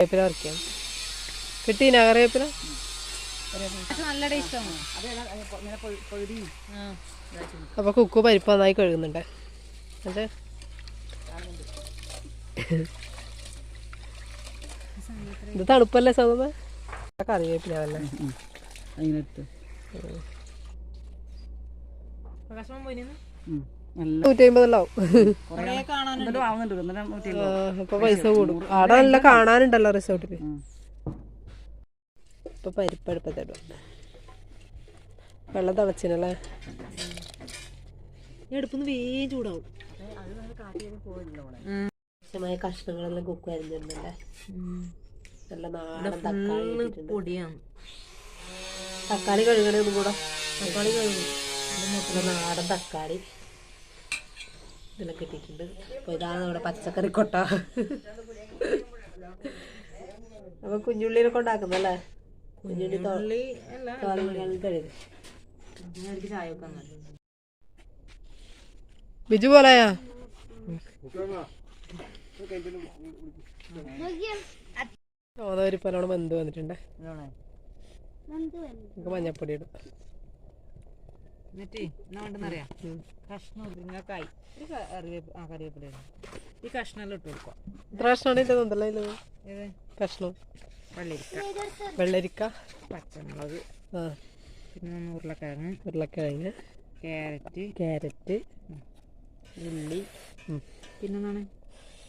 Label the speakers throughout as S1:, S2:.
S1: കറിവേപ്പില പറിക്കാം കിട്ടീന കറിവേപ്പില?
S2: നല്ല ടേസ്റ്റാണ്
S1: അപ്പൊ കുക്കു പരിപ്പ് നന്നായി കഴുകുന്നുണ്ട്. എന്നിട്ട്? ഇത് തണുപ്പല്ലേ സൗമ കറിവേപ്പില അല്ലേ
S2: പ്രകാശം പോയിന്
S1: പൈസ കൂടും. അവിടെ നല്ല കാണാനുണ്ടല്ലോ റിസോർട്ടിൽ ഇപ്പൊ പരിപ്പ് അടുപ്പത്തിടും വെള്ളം തിളച്ചിനല്ലേ?
S2: എടുപ്പൊന്ന് വേഗം ചൂടാവും.
S1: ആവശ്യമായ കഷ്ണങ്ങളെല്ലാം കുക്ക് അരിഞ്ഞിരുന്നല്ലേ നല്ല നാടൻ തക്കാളി.
S2: പൊടിയാണ്.
S1: തക്കാളി കഴുകണേ ഒന്നും കൂടെ തക്കാളി കഴുകും. നാടൻ തക്കാളി. ഇതിലൊക്കെ ഇട്ടിട്ടുണ്ട് അപ്പോൾ ഇതാണ് നമ്മുടെ പച്ചക്കറി കൊട്ട. അപ്പൊ കുഞ്ഞുള്ളിനെ കൊണ്ടാക്കുന്നല്ലേ കുഞ്ഞുള്ളി കഴുകി. ബിജു പോലെയാ? ചോദവരിപ്പനോട് ബന്ധു വന്നിട്ടുണ്ടേ. നമുക്ക് മഞ്ഞപ്പൊടി ഇടും.
S2: എന്നിട്ട് എന്നാ വേണ്ടെന്നറിയാം കഷ്ണം മുരിങ്ങക്കായി ഒരു കറിവേപ്പ് ആ കറിവേപ്പില. ഈ കഷ്ണമെല്ലാം ഇട്ട് കൊടുക്കുക
S1: എത്ര കഷ്ണമാണ് ഇട്ടത് എന്തല്ല ഇത്?
S2: ഏത്?
S1: കഷ്ണം.
S2: വെള്ളരിക്ക.
S1: വെള്ളരിക്ക.
S2: പച്ചമുളക്.
S1: ആ.
S2: പിന്നെ ഉരുളക്കിഴങ്ങ്.
S1: ഉരുളക്കിഴങ്ങ്.
S2: ക്യാരറ്റ്.
S1: ക്യാരറ്റ്.
S2: ഉള്ളി. പിന്നെന്താണ്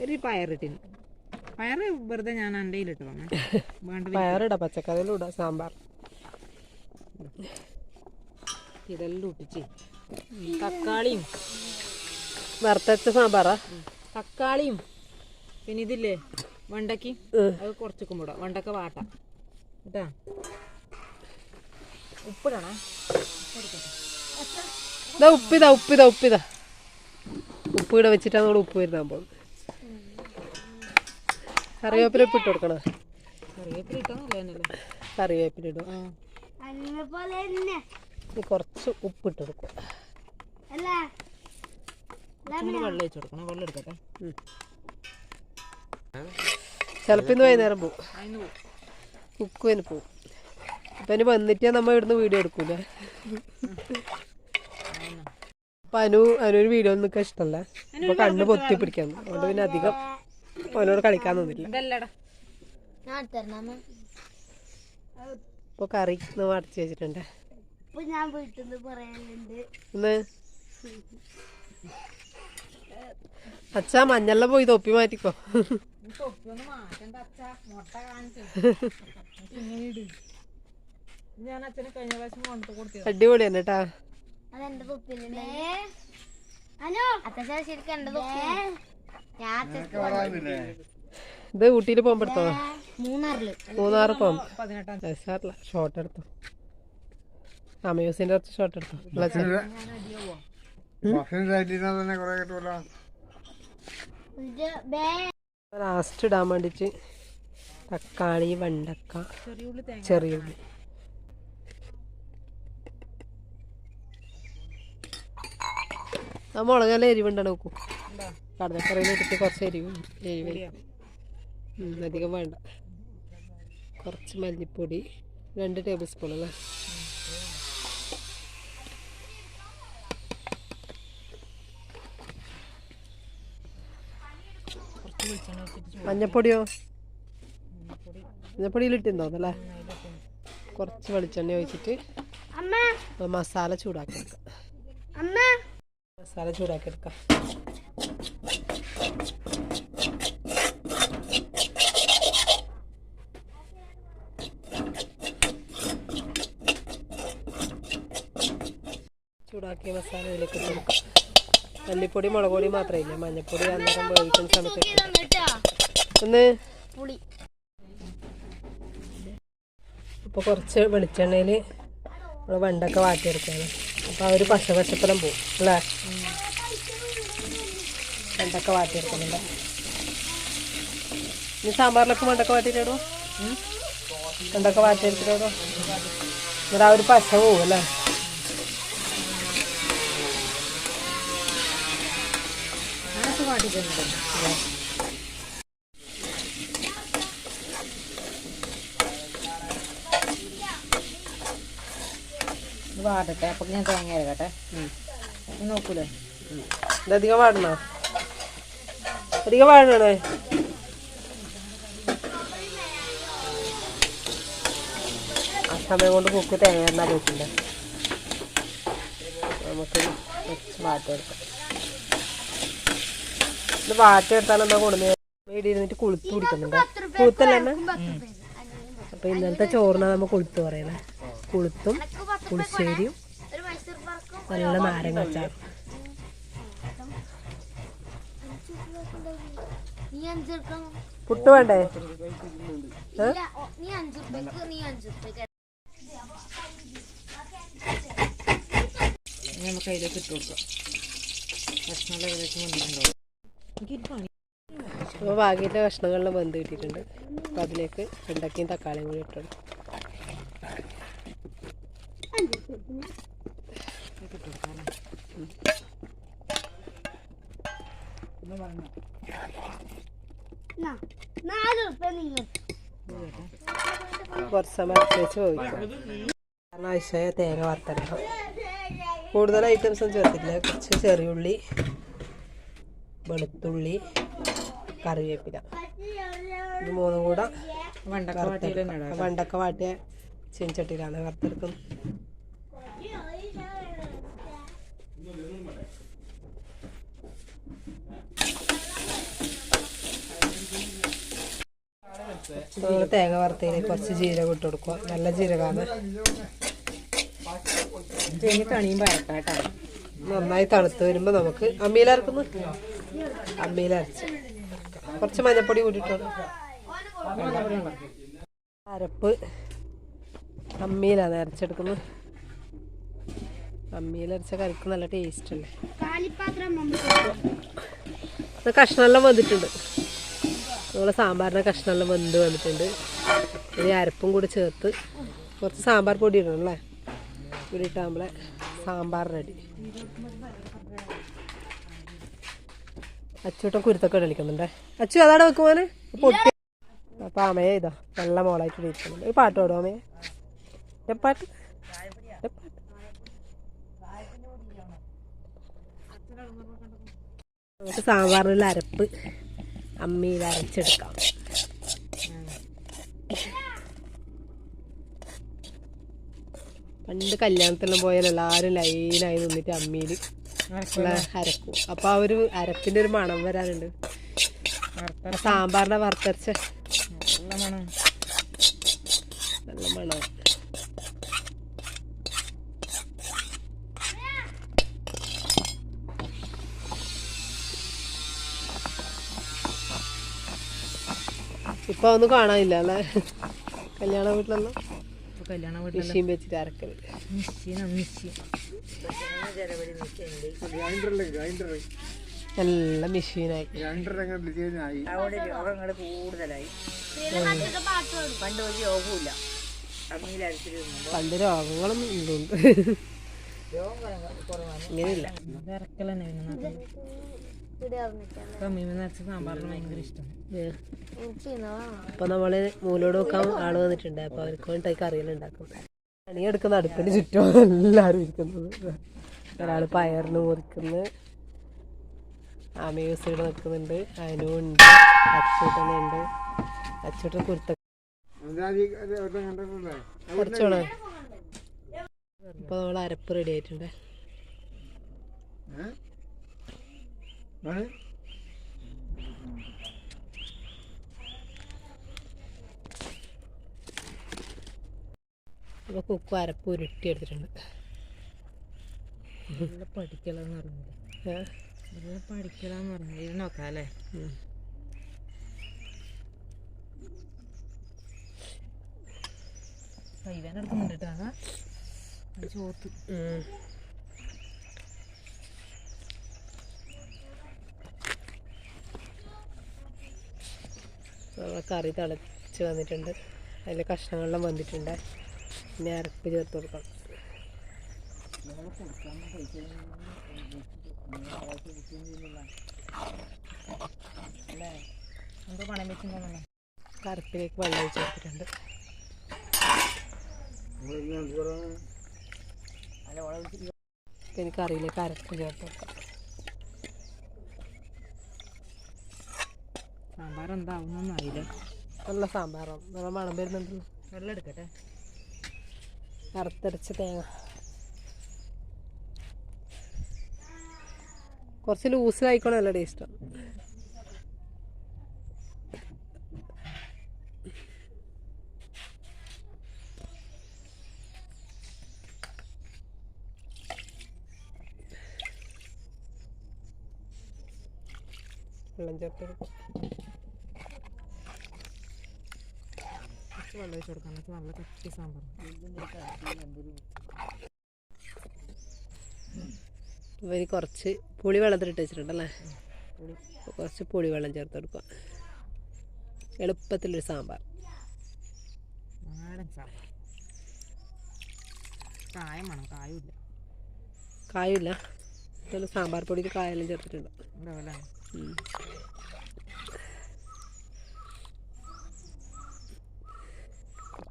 S2: ഒരു പയറിട്ടിന് പയറ് വെറുതെ ഞാൻ അണ്ടയിലിട്ട് വേണം വേണ്ട
S1: പയറിടാം. പച്ചക്കറിയിലും സാമ്പാർ.
S2: ഇതെല്ലാം ഇട്ടിച്ച് തക്കാളിയും.
S1: വറുത്തച്ച സാമ്പാറാ?
S2: തക്കാളിയും. പിന്നെ ഇതില്ലേ വെണ്ടയ്ക്ക്. അത് കുറച്ച് കുമ്പിടാം വെണ്ടക്ക വാട്ട. കേട്ടാ ഉപ്പിടണേ.
S1: ഇതാ ഉപ്പിതാ ഉപ്പിതാ ഉപ്പിതാ. ഉപ്പ് ഇവിടെ വെച്ചിട്ടാണ് നമ്മൾ ഉപ്പ് വരുന്ന പോകുന്നത്. കറിവേപ്പില ഉപ്പ് ഇട്ട് കൊടുക്കണോ?
S2: കറിവേപ്പില ഇട്ടാ
S1: കറിവേപ്പില ഇടും. ഇനി കുറച്ച് ഉപ്പ് ഇട്ട് കൊടുക്കും
S2: വെള്ളം കൊടുക്കണം. വെള്ളം എടുക്കട്ടെ?
S1: ചിലപ്പോൾ ഇന്ന് വൈകുന്നേരം പോവും. കുക്കുവിന് പോവും. അപ്പം ഇനി വന്നിട്ടേ നമ്മ ഇവിടുന്ന് വീഡിയോ എടുക്കൂലേ? അപ്പം അനു അനുവിന് വീഡിയോ ഒന്നും നിൽക്കാൻ ഇഷ്ടമല്ല അപ്പോൾ കണ്ണ് പൊത്തി പിടിക്കാൻ അതുകൊണ്ട് പിന്നെ അധികം അവനോട് കളിക്കാൻ നിന്നില്ല.
S2: ഇതല്ലടാ.
S1: ഇപ്പോൾ കറി നമ്മൾ അടച്ചു വെച്ചിട്ടുണ്ട്.
S3: ഞാൻ വീട്ടിൽ നിന്ന് പറയാനുണ്ട്
S1: ഒന്ന് അച്ഛാ മഞ്ഞെല്ലാം പോയി തൊപ്പി മാറ്റിക്കോ. അടിപൊളി തന്നെ കേട്ടാ ഇത് ഊട്ടിയിൽ പോകുമ്പോ
S3: മൂന്നാറിൽ.
S1: മൂന്നാറ് പോകാം ഷോർട്ട് എടുത്തോ.
S4: കുറെ കുറച്ച്
S3: ഷോട്ട് ബേ
S1: ലാസ്റ്റ് ഇടാൻ വേണ്ടിട്ട് തക്കാളി വെണ്ടക്ക
S2: ചെറിയ ഉള്ളി. തേങ്ങ
S1: ചെറിയ ഉള്ളി ആ മുളകെല്ലാം എരിവുണ്ടാണ് നോക്കൂ. കടലക്കറിയിൽ ഇട്ടിട്ട് കുറച്ച് എരിവ് എരിവ്. അധികം വേണ്ട. കുറച്ച് മല്ലിപ്പൊടി രണ്ട് ടേബിൾ സ്പൂൺ അല്ലേ
S2: കുറച്ച് വെളിച്ചെണ്ണ വെച്ചിട്ട്
S1: മഞ്ഞപ്പൊടിയോ? മഞ്ഞപ്പൊടിയിലിട്ടുണ്ടോന്നല്ലേ കുറച്ച് വെളിച്ചെണ്ണ ഒഴിച്ചിട്ട് മസാല ചൂടാക്കി എടുക്കാം മസാല ചൂടാക്കി എടുക്കാം ചൂടാക്കിയ മസാല ഇതിലേക്ക് കൊടുക്കാം. മല്ലിപ്പൊടി മുളക് പൊടി മാത്രമേ ഇല്ല. മഞ്ഞപ്പൊടി അന്നേരം വേവിക്കുന്ന സമയത്ത് ഒന്ന്
S3: പുളി.
S1: ഇപ്പൊ കുറച്ച് വെളിച്ചെണ്ണയിൽ നമ്മൾ വെണ്ടൊക്കെ വാട്ടിയെടുക്കുകയാണ്. അപ്പോൾ ആ ഒരു പശ പശപ്പലം പോവും അല്ലേ? വെണ്ടൊക്കെ വാട്ടിയെടുക്കുന്നുണ്ട്. ഇനി സാമ്പാറിലൊക്കെ വെണ്ടൊക്കെ വാട്ടിയിട്ടോ വെണ്ടൊക്കെ വാട്ടിയെടുത്തിട്ടോ എന്നിട്ട് ആ ഒരു പശ പോവും അല്ലേ?
S2: ഞാനൊക്കെ വാടട്ടെ. അപ്പൊ ഞാൻ തേങ്ങ അരക്കട്ടെ നോക്കൂലേ?
S1: ഇതധികം വാടണോ? അധികം വാടണേ ആ സമയം കൊണ്ട് കുക്ക് തേങ്ങ എന്നാൽ വെച്ചിട്ടുണ്ട് നമുക്ക് കുറച്ച് വാട്ടെടുക്കാം. ഇത് വാട്ടെടുത്താൽ കൊടുന്ന് കൊടുക്കുന്നത് വീട് ഇരുന്നിട്ട് കുളുത്ത് കുടിക്കുന്നുണ്ട്. കുളുത്തല്ലേ? അപ്പൊ ഇന്നലത്തെ ചോറിനാ നമ്മ കുളുത്ത് പറയണേ കുളുത്തും പുളിശ്ശേരിയും നല്ല നാരങ്ങ അച്ചാറും.
S3: എടുക്കണം
S1: പുട്ട് വേണ്ടേ
S2: നമുക്ക് അതിലേക്ക് ഇട്ട് കൊടുക്കാം. ഭക്ഷണം ഏകദേശം വന്നിട്ടുണ്ടോ. എനിക്കൊരു പണി
S1: അപ്പോൾ ബാക്കിയിലെ കഷ്ണങ്ങളിലും വെന്ത് കിട്ടിയിട്ടുണ്ട്. അപ്പോൾ അതിലേക്ക് വെണ്ടക്കയും തക്കാളിയും കൂടി ഇട്ടു
S3: നാല് റുപ്യ നിങ്ങൾ
S1: കുറച്ച് സമയം അടച്ച് വെച്ച് പോയിക്കും കാരണം ആവശ്യമായ തേങ്ങ വറുത്തെടുക്കാം കൂടുതൽ ഐറ്റംസ് ഒന്നും ചേർത്തില്ല കുറച്ച് ചെറിയുള്ളി വെളുത്തുള്ളി കറിവേപ്പില. ഇത് മൂന്നും കൂടെ
S2: വെണ്ടക്ക
S1: വാട്ടിയ ചീനച്ചട്ടിയിലാണ് വറുത്തെടുക്കുന്നത്. നമ്മൾ തേങ്ങ വറുത്തതിന് കുറച്ച് ജീരകം ഇട്ട് കൊടുക്കുക. നല്ല ജീരകമാണ്.
S2: തേങ്ങ കേട്ടോ.
S1: നന്നായി തണുത്ത് വരുമ്പോൾ നമുക്ക് അമ്മിയിലരക്കുന്നു അമ്മിയിലരച്ച് കുറച്ച് മഞ്ഞപ്പൊടി കൂട്ടിട്ടുണ്ട് അരപ്പ് അമ്മിയിലാണ് അരച്ചെടുക്കുന്നത്. അമ്മിയിലരച്ച കറിക്ക് നല്ല ടേസ്റ്റ് അല്ലേ? കഷ്ണെല്ലാം കഷ്ണമെല്ലാം വന്നിട്ടുണ്ട് നമ്മൾ സാമ്പാറിന്റെ കഷ്ണമെല്ലാം വെന്ത് വന്നിട്ടുണ്ട്. ഇനി അരപ്പും കൂടി ചേർത്ത് കുറച്ച് സാമ്പാർ പൊടി ഇടണം അല്ലേ? കൂടി നമ്മളെ സാമ്പാർ റെഡി. അച്ചൂട്ടൻ കുരുത്തൊക്കെ കളിക്കുന്നുണ്ടേ? അച്ചു അതാണ് വെക്കുമോനെ പൊട്ടി. അപ്പം അമ്മയെ ഇതാ നല്ല മോളായിട്ട് ഇരിക്കുന്നുണ്ട് ഒരു പാട്ട് പാടും അമ്മയെ? പാട്ട്. സാമ്പാറിനുള്ള അരപ്പ്. അമ്മിയിൽ അരച്ചെടുക്കാം പണ്ട് കല്യാണത്തിന് പോയാൽ എല്ലാവരും ലൈനായി നിന്നിട്ട് അമ്മിയിൽ അരക്കും. അപ്പോൾ ആ ഒരു അരപ്പിന്റെ ഒരു മണം വരാനുണ്ട് ആ
S2: നല്ല മണം.
S1: നല്ല മണം. ഇപ്പൊ ഒന്നും കാണാനില്ല അല്ലേ? കല്യാണ വീട്ടിലൊന്നും
S2: കല്യാണ വീട്ടിൽ
S1: വെച്ചിട്ട്
S4: അരക്കൽ.
S1: എല്ലാം മെഷീനായി.
S5: അവിടെ രോഗങ്ങൾ കൂടുതലായി. പണ്ട് ഒരു രോഗമില്ല
S1: പണ്ട് രോഗങ്ങളൊന്നും ഇങ്ങനെയില്ല.
S2: അത്
S1: അപ്പൊ നമ്മൾ മൂലോട് വെക്കാൻ ആൾ വന്നിട്ടുണ്ട്. അപ്പൊ അവർക്ക് വേണ്ടി കറികളുണ്ടാക്കും പണിയെടുക്കുന്ന അടുപ്പിന് ചുറ്റും എല്ലാരും ഇരിക്കുന്നത്. ഒരാൾ പയറിന് മുറിക്കുന്നു. ആമയൂസ് ഇവിടെ നിൽക്കുന്നുണ്ട്. അനു ഉണ്ട്. അച്ചൂട്ടനുണ്ട് അച്ചൂട്ടൻ കുരുത്ത
S4: അഞ്ചാതി
S1: ഇപ്പൊ നമ്മൾ അരപ്പ് റെഡി ആയിട്ടുണ്ട്.
S4: ആണ്
S1: അപ്പൊ കുക്കും അരപ്പ് ഉരുട്ടി എടുത്തിട്ടുണ്ട്
S2: നല്ല പഠിക്കലാന്ന് പറഞ്ഞില്ലേ? നല്ല പഠിക്കലാന്ന് പറഞ്ഞു ഇത് നോക്കാം അല്ലേ? കേട്ടോ. ചോത്ത്
S1: കറി തിളച്ച് വന്നിട്ടുണ്ട്. അതിൽ കഷ്ണങ്ങളെല്ലാം വന്നിട്ടുണ്ട്. ഇനി അരപ്പ് ചേർത്ത് കൊടുക്കണം. കറുപ്പിലേക്ക് വെള്ളം ഒഴിച്ച് കൊടുത്തിട്ടുണ്ട്. പിന്നെ കറിയിലേക്ക് അരപ്പ് ചേർത്ത് വെക്കാം
S2: സാമ്പാർ എന്താവുന്നൊന്നും അറിയില്ല
S1: നല്ല സാമ്പാറാണ് നല്ല മണം വരുന്നുണ്ടല്ലോ
S2: വെള്ളം എടുക്കട്ടെ.
S1: വറുത്തരച്ച തേങ്ങ. കുറച്ച് അല്ലേ ഇഷ്ടം വെള്ളം ചേർത്ത്
S2: കുറച്ച് വെള്ളം ഒഴിച്ച് കൊടുക്കാം. എന്നിട്ട് നല്ല കട്ടി സാമ്പാർ.
S1: ഇവർ കുറച്ച് പുളി വെള്ളത്തിലിട്ട് വെച്ചിട്ടുണ്ടല്ലേ? കുറച്ച് പുളി വെള്ളം ചേർത്ത് കൊടുക്കുക. എളുപ്പത്തിലൊരു സാമ്പാർ.
S2: നാടൻ സാമ്പാർ. കായം വേണം. കായുമില്ല
S1: ഇതിൽ സാമ്പാർ പൊടിയിൽ കായെല്ലാം ചേർത്തിട്ടുണ്ട്.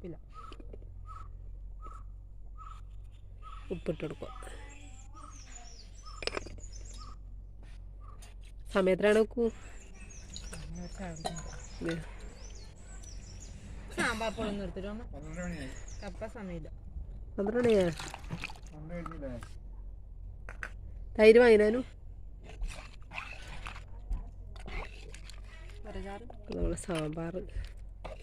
S2: ഉപ്പില്ല
S1: ഉപ്പിട്ട് കൊടുക്കുക സമയത്തിനാണ് വെക്കൂ
S2: സാമ്പാർ പൊടി കപ്പ സമയമില്ല.
S1: തൈര് വാങ്ങിനാനും? നമ്മൾ സാമ്പാർ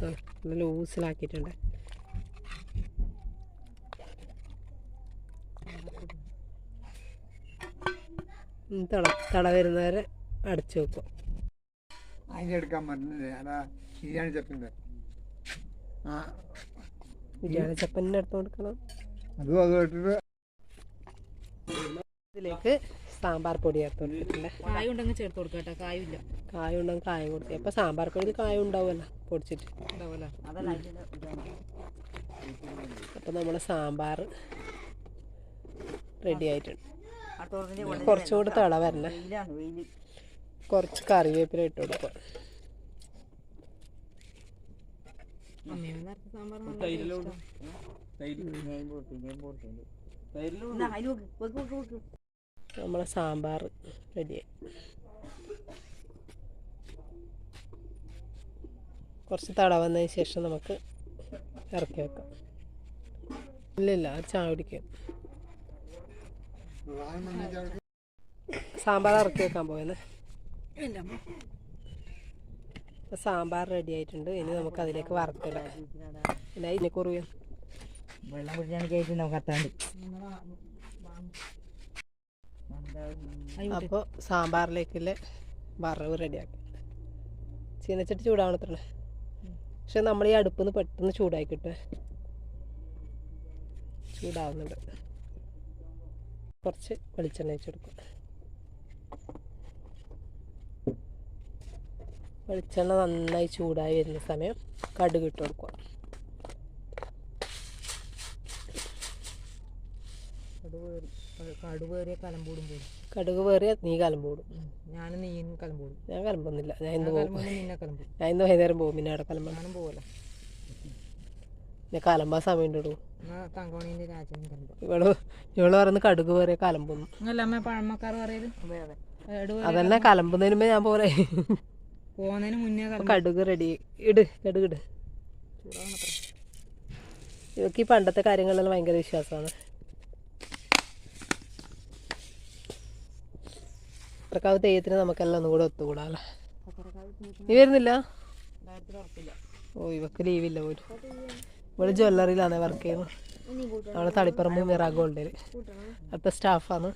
S1: നല്ല ലൂസിലാക്കിയിട്ടുണ്ട്. തള തള വരുന്നവരെ അടച്ചു വെക്കുക
S4: അതിന്റെ എടുക്കാൻ പറ്റുന്നില്ലേ അതാ ബിരിയാണി ചെപ്പിന്റെ. ആ.
S1: ബിരിയാണി ചപ്പന്നെ എടുത്ത് കൊടുക്കണം.
S4: അതും അത് ഇട്ടിട്ട്
S1: ഇതിലേക്ക് സാമ്പാർ പൊടി ചേർത്ത്
S2: കായ ഉണ്ടെങ്കിൽ ചേർത്ത് കൊടുക്കാം കേട്ടോ. കായുമില്ല
S1: കായ ഉണ്ടെങ്കിൽ കായം കൊടുക്കുക അപ്പോൾ സാമ്പാർ പൊടിയിൽ കായ ഉണ്ടാവുമല്ലോ പൊടിച്ചിട്ട്. അപ്പോൾ നമ്മുടെ സാമ്പാർ റെഡി ആയിട്ടുണ്ട്. കുറച്ചുകൂടി തിള വരണേ കുറച്ച് കറിവേപ്പില ഇട്ട്
S5: വെക്ക്
S1: നമ്മളെ സാമ്പാർ റെഡിയായി. കുറച്ച് തട വന്നതിന് ശേഷം നമുക്ക് ഇറക്കി വെക്കാം. ഇല്ലില്ല അത് ചായ കുടിക്കും.
S4: മണ്ണിച്ചാർക്ക്
S1: സാമ്പാർ ഇറക്കി വെക്കാൻ പോയെന്ന് അപ്പോൾ സാമ്പാർ റെഡി ആയിട്ടുണ്ട്. ഇനി നമുക്ക് അതിലേക്ക് വറുത്തില്ല പിന്നെ ഇതിനെ കുറുകയും
S5: വെള്ളം കുടിച്ചാണ് കയറ്റി നമുക്ക് അത്താണ്ട്
S1: അപ്പോൾ സാമ്പാറിലേക്കുള്ള വറവ് റെഡിയാക്കി ചീനച്ചട്ടി ചൂടാവണത്രേ പക്ഷെ നമ്മൾ ഈ അടുപ്പിൽ നിന്ന് പെട്ടെന്ന് ചൂടായി കിട്ടുക ചൂടാവുന്നുണ്ട്. കുറച്ച് വെളിച്ചെണ്ണ വെച്ചെടുക്കും വെളിച്ചെണ്ണ നന്നായി ചൂടായി വരുന്ന സമയം കടുക് ഇട്ട് കൊടുക്കുക.
S2: കടുവേറിയ കലമ്പൂടും
S1: കടുക് വേറിയ നീ കലമ്പൂടും
S2: ഞാൻ നീ കലമ്പൂടും
S1: ഞാൻ കലമ്പൊന്നുമില്ല ഞാൻ ഇന്ന് പോകും ഞാൻ ഇന്ന് വൈകുന്നേരം പോകും പിന്നെ അവിടെ കലമ്പ
S2: ഞാനും പോവല്ലോ
S1: പിന്നെ കലമ്പാ സമയം ഉണ്ടോ ഇവൾ ഇവൾ പറയുന്നത് കടുക് വേറിയ കലമ്പൊന്നും അതന്നെ കലമ്പുന്നതിന് മുമ്പേ ഞാൻ പോരെ കടുക് റെഡി ഇട് കടുക് ഇട്. ഇവക്ക് ഈ പണ്ടത്തെ കാര്യങ്ങളിലെല്ലാം ഭയങ്കര വിശ്വാസമാണ്. ഇത്രക്കാവ് തെയ്യത്തിന് നമുക്കെല്ലാം ഒന്നും കൂടെ ഒത്തുകൂടാല്ലേ നീ വരുന്നില്ല?
S2: ഉറപ്പില്ല.
S1: ഓ ഇവക്ക് ലീവില്ല പോലും. ഇവൾ ജ്വല്ലറിയിലാണ് വർക്ക് ചെയ്യുന്നത്. അവിടെ തളിപ്പറമ്പ് മിറാ അവിടുത്തെ സ്റ്റാഫാണ്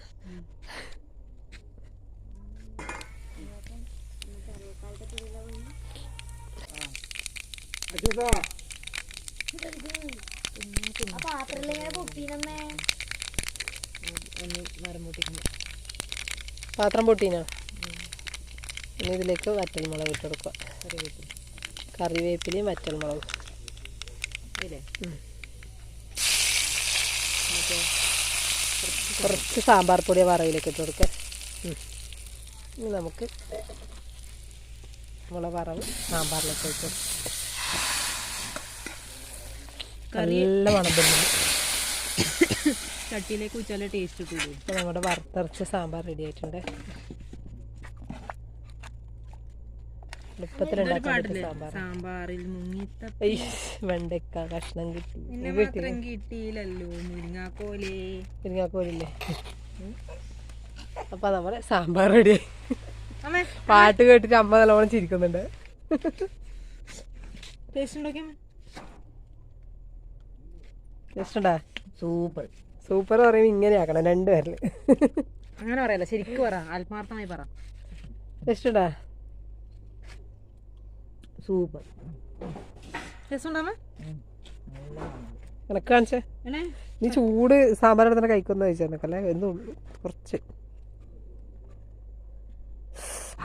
S1: പാത്രം പൊട്ടീനാ? ഇനി ഇതിലേക്ക് വറ്റൽമുളക് ഇട്ട് കൊടുക്കുക.
S2: കറിവേപ്പില
S1: കറിവേപ്പിലയും വറ്റൽമുളകും.
S2: ഇല്ലേ?
S1: കുറച്ച് സാമ്പാർ പൊടി വറയിലേക്ക് ഇട്ട് കൊടുക്കുക ഇനി നമുക്ക് നമ്മളെ വറവ് സാമ്പാറിലേക്ക് കൊടുക്കാം. നല്ല മണം
S2: ചട്ടിയിലേക്ക് വെച്ചാലേ ടേസ്റ്റ് കൂടും
S1: അപ്പോൾ നമ്മുടെ വറുത്തരച്ച സാമ്പാർ റെഡി ആയിട്ടുണ്ട്. സാമ്പാർ
S2: സാമ്പാറിൽ
S1: വെണ്ടക്ക കഷ്ണം കിട്ടി.
S2: മാത്രം കിട്ടിയില്ലല്ലോ മുരിങ്ങാക്കോലേ.
S1: മുരിങ്ങാക്കോലില്ലേ? അപ്പൊ നമ്മളെ സാമ്പാർ റെഡി പാട്ട് കേട്ടിട്ട് അമ്മ നല്ലോണം ചിരിക്കുന്നുണ്ട്.
S2: ടേസ്റ്റ്
S5: സൂപ്പർ
S1: സൂപ്പർ പറയുമ്പോൾ ഇങ്ങനെ ആക്കണം രണ്ടുപേരിൽ.
S2: അങ്ങനെ പറയല്ല ശരിക്കും പറ ആത്മാർത്ഥമായി പറ.
S1: ഇഷ്ടണ്ടാ
S5: സൂപ്പർ.
S1: എനക്ക് കാണിച്ചേ? നീ ചൂട് സാമ്പാർ തന്നെ കഴിക്കുന്ന ചോദിച്ചെന്നൊക്കെ എന്നും കുറച്ച്.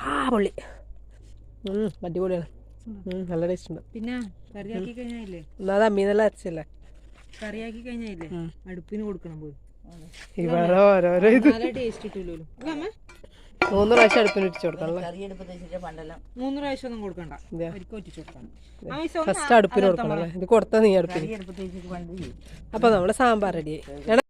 S1: ആ പൊള്ളി. അടിപൊളിയാണ്. നല്ല ടേസ്റ്റ് ഉണ്ട്.
S2: പിന്നെ കറിയാക്കി കഴിഞ്ഞായില്ലേ?
S1: ഒന്നാമത് അമ്മീന്നെല്ലാം അരച്ചല്ലേ?
S2: കറിയാക്കി കഴിഞ്ഞായില്ലേ?
S1: ഉം.
S2: അടുപ്പിന് കൊടുക്കണം പോയി.
S1: ഇവിടെ ഓരോരോ
S2: ടേസ്റ്റ് കിട്ടൂലോ അല്ല
S1: മൂന്ന് പ്രാവശ്യം അടുപ്പിന്
S5: ഒഴിച്ചു കൊടുക്കണം
S2: മൂന്ന് പ്രാവശ്യം ഒന്നും കൊടുക്കണ്ട.
S1: ഫസ്റ്റ് അടുപ്പിന് കൊടുക്കണം ഇത് കൊടുത്ത നീ അടുപ്പിന്. അപ്പൊ നമ്മൾ സാമ്പാർ റെഡിയായി